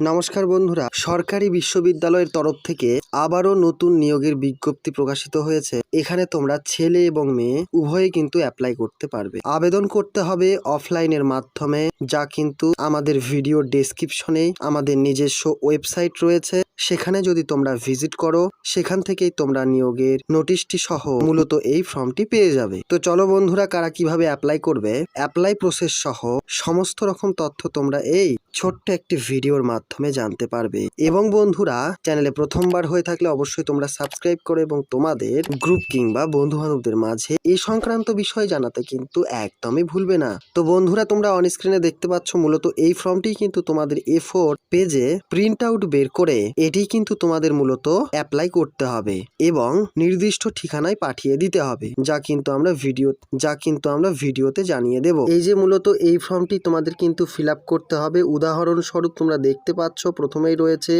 নমস্কার বন্ধুরা, সরকারি বিশ্ববিদ্যালয়ের তরফ থেকে আবারও নতুন নিয়োগের বিজ্ঞপ্তি প্রকাশিত হয়েছে। এখানে তোমরা ছেলে এবং মেয়ে উভয়ে কিন্তু অ্যাপ্লাই করতে পারবে। আবেদন করতে হবে অফলাইনের মাধ্যমে, যা কিন্তু আমাদের ভিডিও ডেসক্রিপশনে আমাদের নিজস্ব ওয়েবসাইট রয়েছে। সেখানে যদি তোমরা ভিজিট করো, সেখান থেকেই তোমরা নিয়োগের নোটিশটি সহ মূলত এই ফর্মটি পেয়ে যাবে। তো চলো বন্ধুরা, কারা কীভাবে অ্যাপ্লাই করবে? অ্যাপ্লাই প্রসেস সহ সমস্ত রকম তথ্য তোমরা এই ছোট্ট একটি ভিডিওর মাধ্যমে জানতে পারবে। এবং বন্ধুরা, চ্যানেলে প্রথমবার হয়ে থাকলে অবশ্যই তোমরা সাবস্ক্রাইব করো এবং তোমাদের গ্রুপ কিংবা বন্ধু বান্ধবদের মাঝে এই সংক্রান্ত বিষয় জানাতে কিন্তু একদমই ভুলবে না। তো বন্ধুরা, তোমরা অন স্ক্রিনে দেখতে পাচ্ছ মূলত এই ফর্মটি কিন্তু তোমাদের এ ফোর পেজে প্রিন্ট আউট বের করে এটি কিন্তু তোমাদের মূলত অ্যাপ্লাই করতে হবে এবং নির্দিষ্ট ঠিকানায় পাঠিয়ে দিতে হবে। যা কিন্তু আমরা ভিডিও যা কিন্তু আমরা ভিডিওতে জানিয়ে দেব। এই যে মূলত এই ফর্মটি তোমাদের কিন্তু ফিল করতে হবে উদাহরণস্বরূপ তোমরা দেখতে পাচ্ছ, প্রথমেই রয়েছে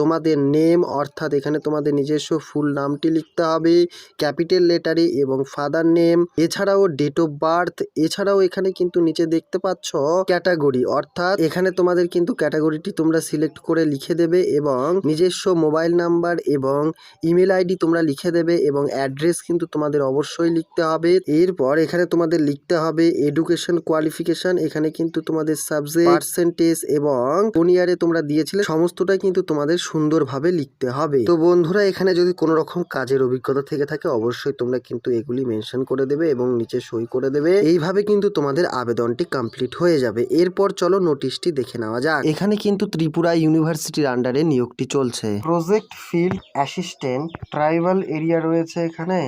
তোমাদের নেম, অর্থাৎ এখানে তোমাদের নিজস্ব ফুল নামটি লিখতে হবে, ক্যাপিটাল লেটারে এবং ফাদার নেম, এছাড়াও ডেট অফ বার্থ, এছাড়াও এখানে কিন্তু নিচে দেখতে পাচ্ছ ক্যাটাগরি, অর্থাৎ এখানে তোমাদের কিন্তু ক্যাটাগরিটি তোমরা সিলেক্ট করে লিখে দেবে এবং নিজস্ব মোবাইল নাম্বার এবং ইমেল আইডি তোমরা লিখে দেবে এবং অ্যাড্রেস কিন্তু তোমাদের অবশ্যই লিখতে হবে। এরপর এখানে তোমাদের লিখতে হবে এডুকেশন কোয়ালিফিকেশন, এখানে কিন্তু তোমাদের সাবজেক্ট, পার্সেন্টেজ এবং কোন ইয়ারে তোমরা দিয়েছিলে, সমস্তটাই কিন্তু তোমাদের সুন্দরভাবে লিখতে হবে। তো বন্ধুরা, এখানে যদি কোনো রকম কাজের অভিজ্ঞতা থেকে থাকে, অবশ্যই তোমরা কিন্তু এগুলি মেনশন করে দেবে এবং নিচে সই করে দেবে। এইভাবে কিন্তু তোমাদের আবেদনটি কমপ্লিট হয়ে যাবে। এরপর চলো নোটিশটি দেখে নেওয়া যাক। এখানে কিন্তু ত্রিপুরা ইউনিভার্সিটির আন্ডারে নিয়োগটি চলছে। Project field assistant tribal area রয়েছে এখানে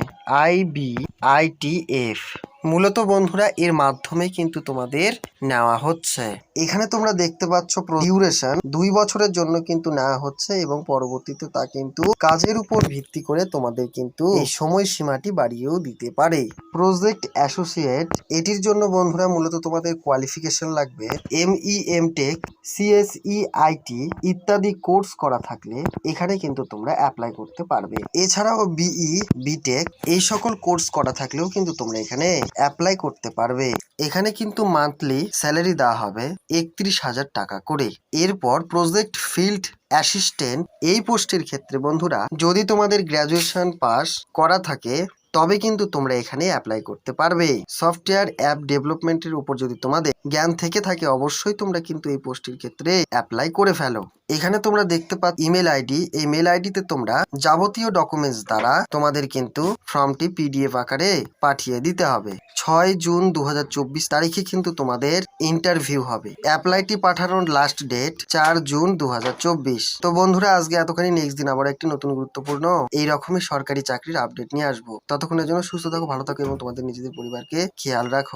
আইবি আইটিএফ মূলত বন্ধুরা, এর মাধ্যমে কিন্তু তোমাদের নেওয়া হচ্ছে। এখানে তোমরা দেখতে পাচ্ছ ডিউরেশন দুই বছরের জন্য কিন্তু নেওয়া হচ্ছে এবং পরবর্তীতে তা কিন্তু কাজের উপর ভিত্তি করে তোমাদের কিন্তু এই সময়সীমাটি বাড়িয়েও দিতে পারে। প্রজেক্ট অ্যাসোসিয়েট এটির জন্য বন্ধুরা মূলত তোমাদের কোয়ালিফিকেশন লাগবে। M E M tech CSE IT ইত্যাদি কোর্স করা থাকলে এখানে কিন্তু তোমরা অ্যাপ্লাই করতে পারবে। এছাড়াও বিই বিটেক এই সকল কোর্স করা থাকলেও কিন্তু তোমরা এখানে অ্যাপ্লাই করতে পারবে। এখানে কিন্তু মান্থলি স্যালারি দেওয়া হবে একত্রিশ হাজার টাকা করে। এরপর প্রজেক্ট ফিল্ড অ্যাসিস্ট্যান্ট এই পোস্টের ক্ষেত্রে বন্ধুরা, যদি তোমাদের গ্র্যাজুয়েশন পাস করা থাকে তবে কিন্তু তোমরা এখানে অ্যাপ্লাই করতে পারবে। সফটওয়্যার অ্যাপ ডেভেলপমেন্টের উপর যদি তোমাদের জ্ঞান থেকে থাকে, অবশ্যই তোমরা কিন্তু এই পোস্টের ক্ষেত্রে অ্যাপ্লাই করে ফেলো। এখানে তোমরা দেখতে পাচ্ছ ইমেল আইডি এই মেল আইডিতে তোমরা যাবতীয় ডকুমেন্টস দ্বারা তোমাদের কিন্তু ফর্মটি পিডিএফ আকারে পাঠিয়ে দিতে হবে। ছয় জুন দু হাজার চব্বিশ তারিখে কিন্তু তোমাদের ইন্টারভিউ হবে। অ্যাপ্লাইটি পাঠানোর লাস্ট ডেট চার জুন দু হাজার চব্বিশ। তো বন্ধুরা, আজকে এতখানি। নেক্সট দিন আবার একটি নতুন গুরুত্বপূর্ণ এই রকমই সরকারি চাকরির আপডেট নিয়ে আসব। ততক্ষণের জন্য সুস্থ থাকো, ভালো থাকো এবং তোমাদের নিজেদের পরিবারকে খেয়াল রাখো।